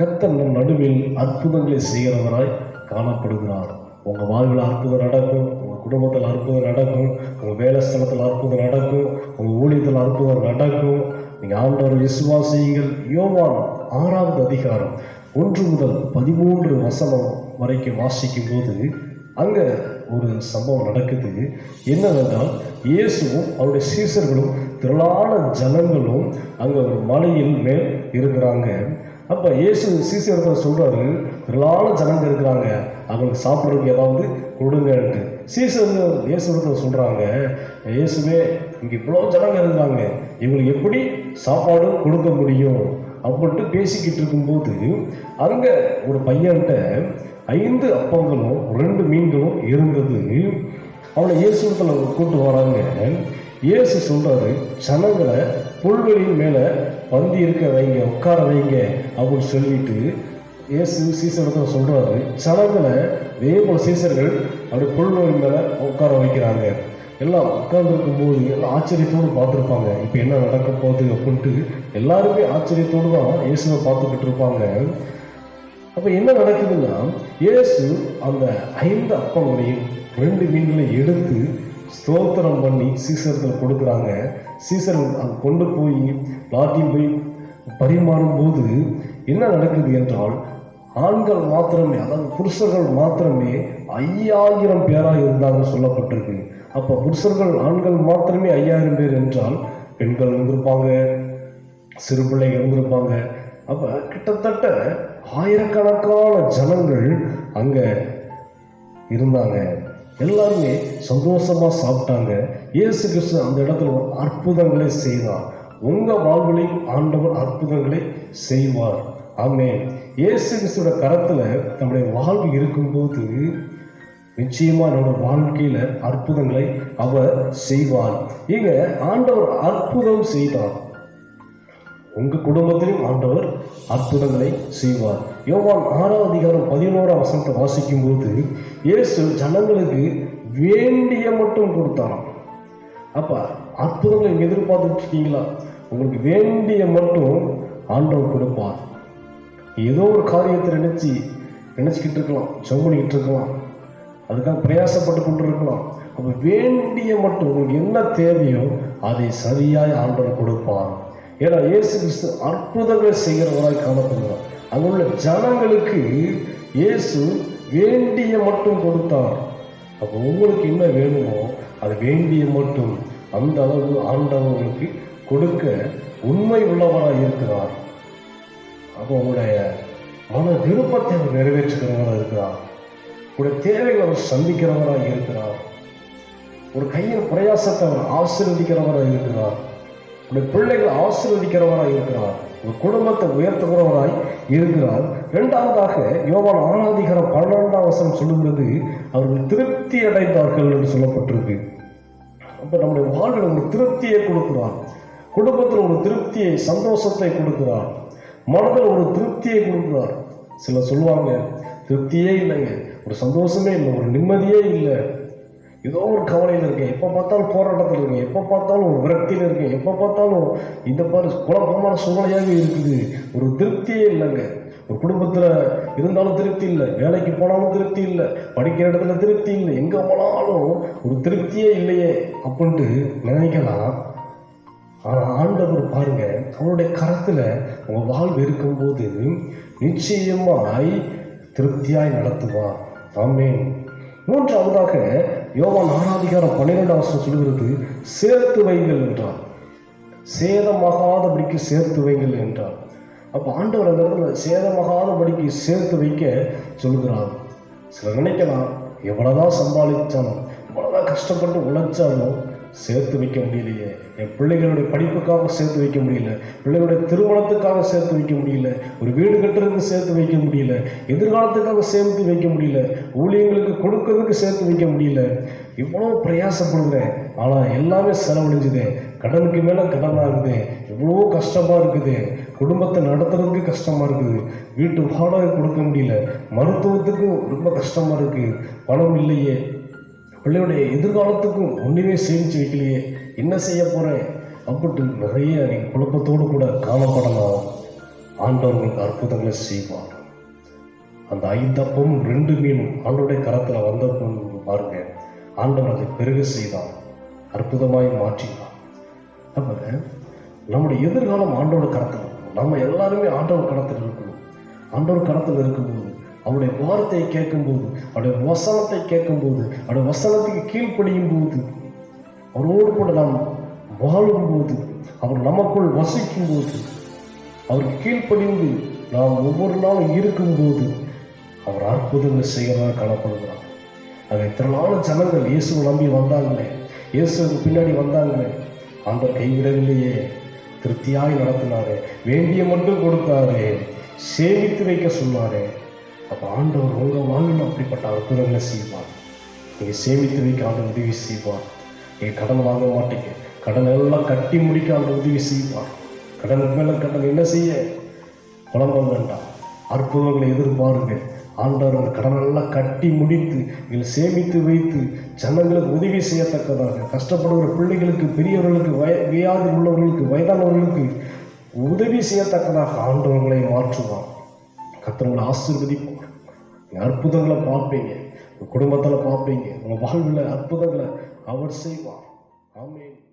கத்தர் நம் நடுவில் அற்புதங்களை செய்கிறவராய் காணப்படுகிறார். உங்கள் வாழ்வில் அற்புதம் நடக்கும் உங்கள் குடும்பத்தில் அற்புதம் நடக்கும் உங்கள் வேலை ஸ்தலத்தில் அற்புதம் நடக்கும் உங்கள் ஊழியத்தில் அற்புதம் நடக்கும். நீங்கள் ஆண்டவர் விசுவாசியுங்கள். யோவான் ஆறாவது அதிகாரம் ஒன்று முதல் பதிமூன்று வசனம் வரைக்கும் வாசிக்கும் போது அங்கே ஒரு சம்பவம் நடக்குது. என்னவென்றால் இயேசுவும் அவருடைய சீசர்களும் திரளான ஜனங்களும் அங்கே ஒரு மலையில் மேல் இருக்கிறாங்க. அப்போ இயேசு சீசர்கள் சொல்கிறாரு திரளான ஜனங்க இருக்கிறாங்க அவங்களுக்கு சாப்பிட்றதுக்கு ஏதாவது கொடுங்கன்ட்டு. சீசர்கள் இயேசுடத்தில் சொல்கிறாங்க இயேசுவே இங்கே இவ்வளோ ஜனங்க இருக்கிறாங்க இவங்களுக்கு எப்படி சாப்பாடு கொடுக்க முடியும்? அப்படின்ட்டு பேசிக்கிட்டு இருக்கும்போது அங்கே ஒரு பையன்கிட்ட ஐந்து அப்பங்களும் ரெண்டு மீன்களும் இருந்தது. அவனை இயேசுடத்தில் கூட்டு வராங்க. இயேசு சொல்கிறாரு ஜனங்களை புல்வெளியின் மேலே பந்தி இருக்க வைங்க உட்கார வைங்க அப்படின்னு சொல்லிட்டு இயேசு சீசரத்தில் சொல்கிறாரு சடங்கில் இதே போல சீசர்கள் அப்படி புல்வெளி மேலே உட்கார வைக்கிறாங்க. எல்லாம் உட்கார்ந்துருக்கும் போது எல்லாம் ஆச்சரியத்தோடு பார்த்துருப்பாங்க. இப்போ என்ன நடக்க போகுது அப்படின்ட்டு எல்லாருமே ஆச்சரியத்தோடு தான் இயேசுவை பார்த்துக்கிட்டு இருப்பாங்க. அப்போ என்ன நடக்குதுன்னா இயேசு அந்த ஐந்து அப்பங்களையும் ரெண்டு மீன்களை எடுத்து ஸ்தோத்திரம் பண்ணி சீசர்கள் கொடுக்குறாங்க. சீசர் அங்கே கொண்டு போய் நாட்டில் போய் பரிமாறும் போது என்ன நடக்குது என்றால் ஆண்கள் மாத்திரமே அதாவது புருஷர்கள் மாத்திரமே ஐயாயிரம் பேராக இருந்தாங்க சொல்லப்பட்டிருக்கு. அப்போ புருஷர்கள் ஆண்கள் மாத்திரமே ஐயாயிரம் பேர் என்றால் பெண்கள் இருந்திருப்பாங்க சிறு பிள்ளைகள் இருந்திருப்பாங்க. அப்போ கிட்டத்தட்ட ஆயிரக்கணக்கான ஜனங்கள் அங்கே இருந்தாங்க. எல்லாருமே சந்தோஷமா சாப்பிட்டாங்க. இயேசு கிறிஸ்து அந்த இடத்துல ஒரு அற்புதங்களை செய்தார். உங்க வாழ்விலையும் ஆண்டவர் அற்புதங்களை செய்வார். ஆமே இயேசு கிறிஸ்துவோட கரத்துல நம்முடைய வாழ்வு இருக்கும்போது நிச்சயமா நம்முடைய வாழ்க்கையில அற்புதங்களை அவர் செய்வார். இங்க ஆண்டவர் அற்புதம் செய்தார். உங்க குடும்பத்திலும் ஆண்டவர் அற்புதங்களை செய்வார். யோவான் ஆறாம் அதிகாரம் பதினோராம் வசனத்தை வாசிக்கும் போது இயேசு ஜனங்களுக்கு வேண்டிய மட்டும் கொடுத்தாராம். அப்ப அற்புதங்களை நீங்க எதிர்பார்த்துட்டு இருக்கீங்களா? உங்களுக்கு வேண்டிய மட்டும் ஆண்டவர் கொடுப்பார். ஏதோ ஒரு காரியத்தை நினைச்சு நினச்சிக்கிட்டு இருக்கலாம் ஜம்முனிக்கிட்டு இருக்கலாம் அதுக்காக பிரயாசப்பட்டு கொண்டு இருக்கலாம். அப்போ வேண்டிய மட்டும் உங்களுக்கு என்ன தேவையோ அதை சரியாய் ஆண்டவர் கொடுப்பார். ஏன்னா இயேசு கிறிஸ்து அற்புதங்கள் செய்கிறவராய் காணப்படுகிறார். அங்குள்ள ஜனங்களுக்கு இயேசு வேண்டிய மட்டும் கொடுத்தார். அப்போ உங்களுக்கு என்ன வேணுமோ அது வேண்டிய மட்டும் அந்த அளவு ஆண்டவர்களுக்கு கொடுக்க உண்மை உள்ளவராக இருக்கிறார். அப்போ உங்களுடைய மன விருப்பத்தை அவர் நிறைவேற்றுகிறவராக இருக்கிறார். உங்களுடைய தேவைகளை அவர் சந்திக்கிறவராக இருக்கிறார். ஒரு கையின் பிரயாசத்தை அவர் ஆசீர்வதிக்கிறவராக இருக்கிறார். உங்களுடைய பிள்ளைகளை ஆசீர்வதிக்கிறவராய் இருக்கிறார். ஒரு குடும்பத்தை உயர்த்துகிறவராய் இருக்கிறார். இரண்டாவதாக யோவான் ஆராதிகரம் பன்னெண்டாம் வசனம் சொல்லுகிறது அவர்கள் திருப்தி அடைந்தார்கள் என்று சொல்லப்பட்டிருக்கு. அப்போ நம்முடைய வாழ்வில் ஒரு திருப்தியை கொடுக்கிறார். குடும்பத்தில் ஒரு திருப்தியை சந்தோஷத்தை கொடுக்கிறார். மனதில் ஒரு திருப்தியை கொடுக்கிறார். சிலர் சொல்லுவாங்க திருப்தியே இல்லைங்க. ஒரு சந்தோஷமே இல்லை ஒரு நிம்மதியே இல்லை. ஏதோ ஒரு கவலையில் இருக்கேன். எப்போ பார்த்தாலும் போராட்டத்தில் இருக்கேன். எப்போ பார்த்தாலும் ஒரு விரக்தியில் இருக்கேன். எப்போ பார்த்தாலும் இந்த மாதிரி குழப்பமான சூழ்நிலையாக இருக்குது. ஒரு திருப்தியே இல்லைங்க. ஒரு குடும்பத்தில் இருந்தாலும் திருப்தி இல்லை. வேலைக்கு போனாலும் திருப்தி இல்லை. படிக்கிற இடத்துல திருப்தி இல்லை. எங்கே போனாலும் ஒரு திருப்தியே இல்லையே அப்படின்ட்டு நினைக்கலாம். ஆனால் ஆண்டவர் பாருங்க அவருடைய கரத்தில் உங்கள் வாழ்வு இருக்கும்போது நிச்சயமாய் திருப்தியாய் நடத்துவார். ஆமேன். மூன்றாவதாக யோவான் ஆறாதிகாரம் பன்னிரெண்டாம் வருஷம் சொல்கிறது சேர்த்து வைங்கள் என்றார். சேதமாகாதபடிக்கு சேர்த்து வைங்கள் என்றார். அப்போ ஆண்டவர் அந்த இடத்துல சேதமாகாதபடிக்கு சேர்த்து வைக்க சொல்கிறார் சில நினைக்கலாம் எவ்வளோதான் சம்பாதிச்சாலும் எவ்வளோதான் கஷ்டப்பட்டு உழைச்சாலும் சேர்த்து வைக்க முடியலையே. என் பிள்ளைகளுடைய படிப்புக்காக சேர்த்து வைக்க முடியல. பிள்ளைகளுடைய திருமணத்துக்காக சேர்த்து வைக்க முடியல. ஒரு வீடு கட்டுறதுக்கு சேர்த்து வைக்க முடியல. எதிர்காலத்துக்காக சேர்த்து வைக்க முடியல. ஊழியங்களுக்கு கொடுக்கறதுக்கு சேர்த்து வைக்க முடியல. இவ்வளோ பிரயாசப்படுகிறேன் ஆனால் எல்லாமே செலவழிஞ்சுதே. கடனுக்கு மேலே கடனாக இருக்குது. எவ்வளோ கஷ்டமாக இருக்குது. குடும்பத்தை நடத்துறதுக்கு கஷ்டமாக இருக்குது. வீட்டு வாடகை கொடுக்க முடியல. மருத்துவத்துக்கும் ரொம்ப கஷ்டமாக இருக்குது பணம் இல்லையே. பிள்ளையுடைய எதிர்காலத்துக்கும் ஒன்றுமே சேமித்து வைக்கலையே. என்ன செய்ய போகிறேன் அப்படின்ட்டு நிறைய நீங்கள் குழப்பத்தோடு கூட காணப்படலாம் ஆண்டவர் உங்களுக்கு அற்புதங்களை செய்வார். அந்த ஐந்தப்பமும் ரெண்டு மீனும் ஆண்டோடைய கரத்தில் வந்தப்போன்னு பாருங்க. ஆண்டவர் அதை பெருக செய்தான் அற்புதமாய் மாற்றினார். அப்ப நம்முடைய எதிர்காலம் ஆண்டோட கரத்தில் இருக்கும். நம்ம எல்லாருமே ஆண்டவர் கரத்தில் இருக்கணும். ஆண்டவர் கரத்தில் இருக்கும்போது அவருடைய வார்த்தையை கேட்கும்போது அவருடைய வசனத்தை கேட்கும்போது அவருடைய வசனத்துக்கு கீழ்ப்படியும் போது அவரோடு கூட நாம் வாழும்போது அவர் நமக்குள் வசிக்கும் போது அவருக்கு கீழ்ப்படிந்து நாம் ஒவ்வொரு நாளும் இருக்கும்போது அவர் அற்புதங்கள் செய்கிறதாக காணப்படுகிறார். அவை திரளான ஜனங்கள் இயேசுவை நம்பி வந்தாங்களே இயேசுவுக்கு பின்னாடி வந்தாங்களே அந்த கைவிடவில்லையே திருப்தியாய் நடத்தினாரே வேண்டிய மட்டும் கொடுத்தாரே சேமித்து வைக்க சொன்னாரே அப்போ ஆண்டவர் உங்க வாழ்வில் அப்படிப்பட்ட அற்புதங்களை செய்வார். நீங்கள் சேமித்து வைக்க ஆண்டு உதவி செய்வார். நீங்கள் கடன் வாங்க மாட்டீங்க. கடன் எல்லாம் கட்டி முடிக்க ஆண்டு உதவி செய்வார். கடன் மேலே கடன் என்ன செய்ய? குழம்பம் வேண்டாம். அற்புதங்களை எதிர்பாருங்க ஆண்டவர் அந்த கடனெல்லாம் கட்டி முடித்து நீங்கள் சேமித்து வைத்து ஜனங்களுக்கு உதவி செய்யத்தக்கதாக கஷ்டப்படுகிற பிள்ளைகளுக்கு பெரியவர்களுக்கு வய வியாதி உள்ளவர்களுக்கு வயதானவர்களுக்கு உதவி செய்யத்தக்கதாக ஆண்டவர்களை மாற்றுவான் கத்தவங்களை ஆசீர்வதிப்போம். நீங்கள் அற்புதங்களை பார்ப்பீங்க. உங்கள் குடும்பத்தில் பார்ப்பீங்க. உங்கள் வாழ்வில் அற்புதங்களை அவர் செய்வார். ஆமென்.